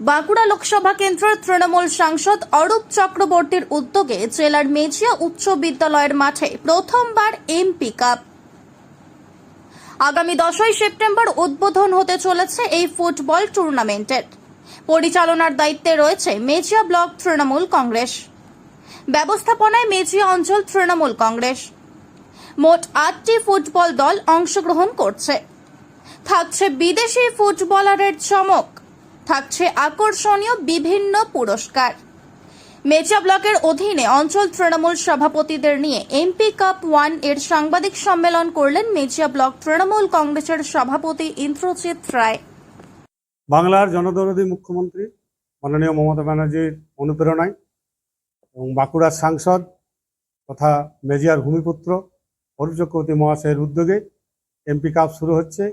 বাঁকুড়া লোকসভা কেন্দ্রের তৃণমূল সাংসদ অরূপ চক্রবর্তীর উদ্যোগে জেলার মেজিয়া উচ্চ বিদ্যালয়ের মাঠে প্রথমবার এমপি কাপ। আগামী দশই সেপ্টেম্বর উদ্বোধন হতে চলেছে এই ফুটবল টুর্নামেন্টের। পরিচালনার দায়িত্বে রয়েছে মেজিয়া ব্লক তৃণমূল কংগ্রেস। ব্যবস্থাপনায় মেজিয়া অঞ্চল তৃণমূল কংগ্রেস। মোট আটটি ফুটবল দল অংশগ্রহণ করছে। থাকছে বিদেশি ফুটবলারের চমক। থাকছে আকর্ষণীয় বিভিন্ন পুরস্কার। মেচা ব্লকের অধীনে অঞ্চল তৃণমূল সভাপতিদের নিয়ে এমপি কাপ ওয়ানের সাংবাদিক সম্মেলন করলেন মেচিয়া ব্লক তৃণমূল কংগ্রেসের সভাপতি ইন্দ্রজিৎ রায়। বাংলার জনদরদী মুখ্যমন্ত্রী মাননীয় মমতা ব্যানার্জির অনুপ্রেরণায় এবং বাঁকুড়ার সাংসদ তথা মেজিয়ার ভূমিপুত্র অরূপ চক্রবর্তী মহাশয়ের উদ্যোগে এমপি কাপ শুরু হচ্ছে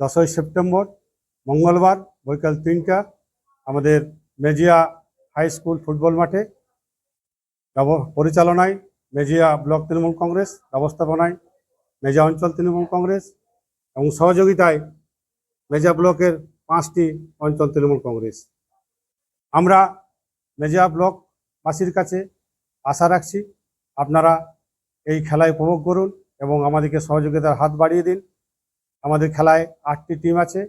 দশই সেপ্টেম্বর। মঙ্গলবার বৈকাল তিনটা, আমাদের মেজিয়া হাই স্কুল ফুটবল মাঠে পরিচালনায় মেজিয়া ব্লক তৃণমূল কংগ্রেস, ব্যবস্থাপনায় মেজিয়া অঞ্চল তৃণমূল কংগ্রেস এবং সহযোগিতায় মেজিয়া ব্লকের পাঁচটি অঞ্চল তৃণমূল কংগ্রেস। আমরা মেজিয়া ব্লকবাসীর কাছে আশা রাখছি আপনারা এই খেলায় উপভোগ করুন এবং আমাদেরকে সহযোগিতার হাত বাড়িয়ে দিন। আমাদের খেলায় আটটি টিম আছে।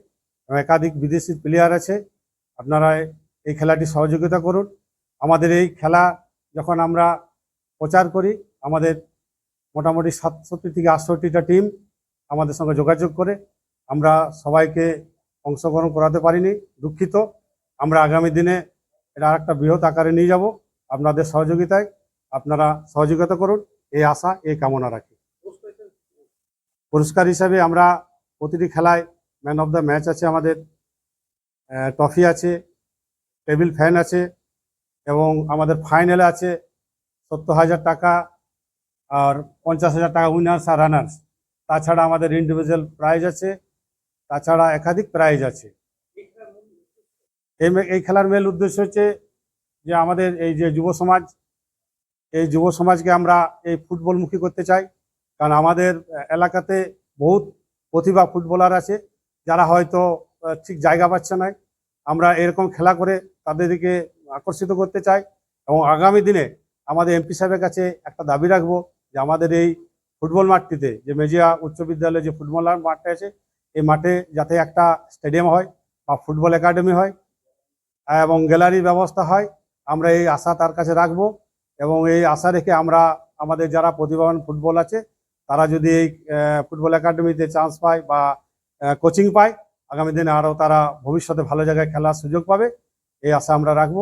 এবং একাধিক বিদেশি প্লেয়ার আছে, আপনারা এই খেলাটি সহযোগিতা করুন। আমাদের এই খেলা যখন আমরা প্রচার করি, আমাদের মোটামুটি সাতষট্টি থেকে আটষট্টিটা টিম আমাদের সঙ্গে যোগাযোগ করে, আমরা সবাইকে অংশগ্রহণ করাতে পারিনি, দুঃখিত। আমরা আগামী দিনে এটা আরেকটা বৃহৎ আকারে নিয়ে যাব আপনাদের সহযোগিতায়। আপনারা সহযোগিতা করুন, এই আশা, এই কামনা রাখি। পুরস্কার হিসাবে আমরা প্রতিটি খেলায় ম্যান অফ দ্য ম্যাচ আছে আমাদের ট্রফি আছে, টেবিল ফ্যান আছে, এবং আমাদের ফাইনালে আছে সত্তর হাজার টাকা আর পঞ্চাশ হাজার টাকা উইনার্স আর রানার্স। তাছাড়া আমাদের ইন্ডিভিজুয়াল প্রাইজ আছে, তাছাড়া একাধিক প্রাইজ আছে। এই এই খেলার মেল উদ্দেশ্য হচ্ছে যে আমাদের এই যে যুব সমাজ, এই যুব সমাজকে আমরা এই ফুটবলমুখী করতে চাই। কারণ আমাদের এলাকাতে বহুত প্রতিভা ফুটবলার আছে। যারা হয়তো ঠিক জায়গা পাচ্ছে না আমরা এরকম খেলা করে তাদেরকে আকর্ষিত করতে চাই এবং আগামী দিনে আমাদের এমপি সাহেবের কাছে একটা দাবি রাখব যে আমাদের এই ফুটবল মাঠটিতে, যে মেজিয়া উচ্চ বিদ্যালয়ে যে ফুটবল মাঠটা আছে, এই মাঠে যাতে একটা স্টেডিয়াম হয় বা ফুটবল একাডেমি হয় এবং গ্যালারির ব্যবস্থা হয়, আমরা এই আশা তার কাছে রাখব এবং এই আশা রেখে আমরা আমাদের যারা প্রতিভাবান ফুটবল আছে, তারা যদি এই ফুটবল একাডেমিতে চান্স পায় বা কোচিং পায়। আগামী দিনে আরও তারা ভবিষ্যতে ভালো জায়গায় খেলার সুযোগ পাবে। এই আশা আমরা রাখব।